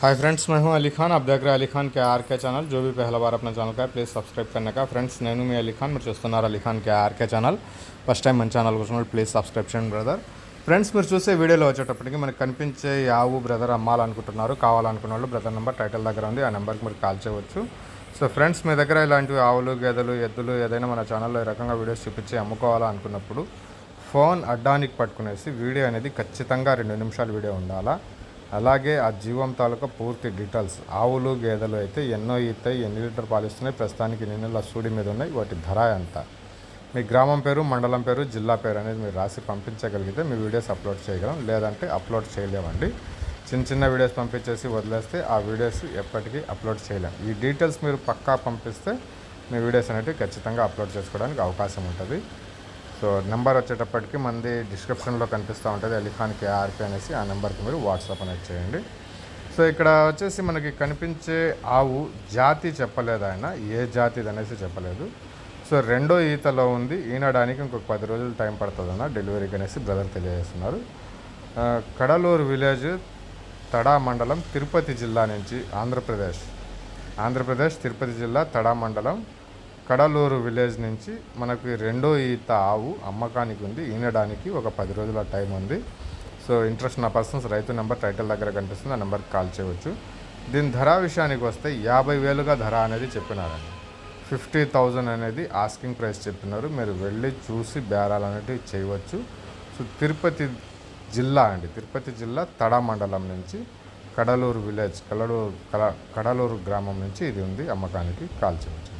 Hi friends मैं हूं अली खान आप देख रहे हैं अली खान के आर के ఛానల్ जो भी पहला बार अपना ఛానల్ का है ప్లీజ్ సబ్స్క్రైబ్ करने का ఫ్రెండ్స్ నేను మీ అలీ ఖాన్ మీరు చూస్తున్నారు Ali Khan K RK channel first time మన ఛానల్ కోసం ప్లీజ్ సబ్స్క్రైబ్ చేయండి బ్రదర్ ఫ్రెండ్స్ మీరు చూసే వీడియోలో వచ్చేటప్పటికి మనకి కనిపించే ఈ ఆవు బ్రదర్ అమ్మాలనుకుంటున్నారు కావాలనుకున్న వాళ్ళు బ్రదర్ నెంబర్ టైటిల్ దగ్గర ఉంది ఆ నెంబర్కి మీరు కాల్ చేయవచ్చు సో ఫ్రెండ్స్ మీ దగ్గర ఇలాంటివి ఆవులు గేదెలు ఎద్దులు ఏదైనా మన ఛానల్లో ఈ రకంగా వీడియోస్ చూపించి అమ్ముకోవాలనుకున్నప్పుడు ఫోన్ అడ్డానికి పట్టుకునేసి వీడియో అనేది ఖచ్చితంగా రెండు నిమిషాల వీడియో ఉండాలా అలాగే ఆ జీవం తాలూకా పూర్తి డీటెయిల్స్. ఆవులు గేదెలు అయితే ఎన్నో ఇస్తాయి ఎన్ని లీటర్ పాలిస్తున్నాయి ప్రస్తుతానికి ఎన్ని నెలల సూడి మీద ఉన్నాయి వాటి ధర ఎంత? మీ గ్రామం పేరు మండలం పేరు జిల్లా పేరు అనేది మీరు రాసి పంపించగలిగితే మీ వీడియోస్ అప్లోడ్ చేయగలం లేదంటే అప్లోడ్ చేయలేమండి. చిన్న చిన్న వీడియోస్ పంపించేసి వదిలేస్తే ఆ వీడియోస్ ఎప్పటికీ అప్లోడ్ చేయలేం. ఈ డీటెయిల్స్ మీరు పక్కా పంపిస్తే మీ వీడియోస్ అనేవి ఖచ్చితంగా అప్లోడ్ చేసుకోవడానికి అవకాశం ఉంటుంది. సో నెంబర్ వచ్చేటప్పటికి మంది డిస్క్రిప్షన్లో కనిపిస్తూ ఉంటుంది అలీఖాన్ కేఆర్పి అనేసి ఆ నెంబర్కి మీరు వాట్సాప్ అనేది చేయండి. సో ఇక్కడ వచ్చేసి మనకి కనిపించే ఆవు జాతి చెప్పలేదు ఆయన ఏ జాతిది అనేసి చెప్పలేదు. సో రెండో ఈతలో ఉంది ఈనడానికి ఇంకొక పది రోజులు టైం పడుతుందన్న డెలివరీకి అనేసి బ్రదర్ తెలియజేస్తున్నారు. కడలూరు విలేజ్ తడా మండలం తిరుపతి జిల్లా నుంచి ఆంధ్రప్రదేశ్. ఆంధ్రప్రదేశ్ తిరుపతి జిల్లా తడా మండలం కడలూరు విలేజ్ నుంచి మనకి రెండో ఈత ఆవు అమ్మకానికి ఉంది ఈనడానికి ఒక పది రోజుల టైం ఉంది. సో ఇంట్రెస్ట్ నా పర్సన్స్ రైతు నెంబర్ టైటిల్ దగ్గర కనిపిస్తుంది ఆ నెంబర్కి కాల్ చేయవచ్చు. దీని ధర విషయానికి వస్తే యాభై వేలుగా ధర అనేది చెప్పినారండి. ఫిఫ్టీ థౌజండ్ అనేది ఆస్కింగ్ ప్రైస్ చెప్పినారు. మీరు వెళ్ళి చూసి బేరాలు అనేటివి చేయవచ్చు. సో తిరుపతి జిల్లా అండి తిరుపతి జిల్లా తడ మండలం నుంచి కడలూరు విలేజ్ కడలూరు కడలూరు గ్రామం నుంచి ఇది ఉంది అమ్మకానికి కాల్ చేయవచ్చు.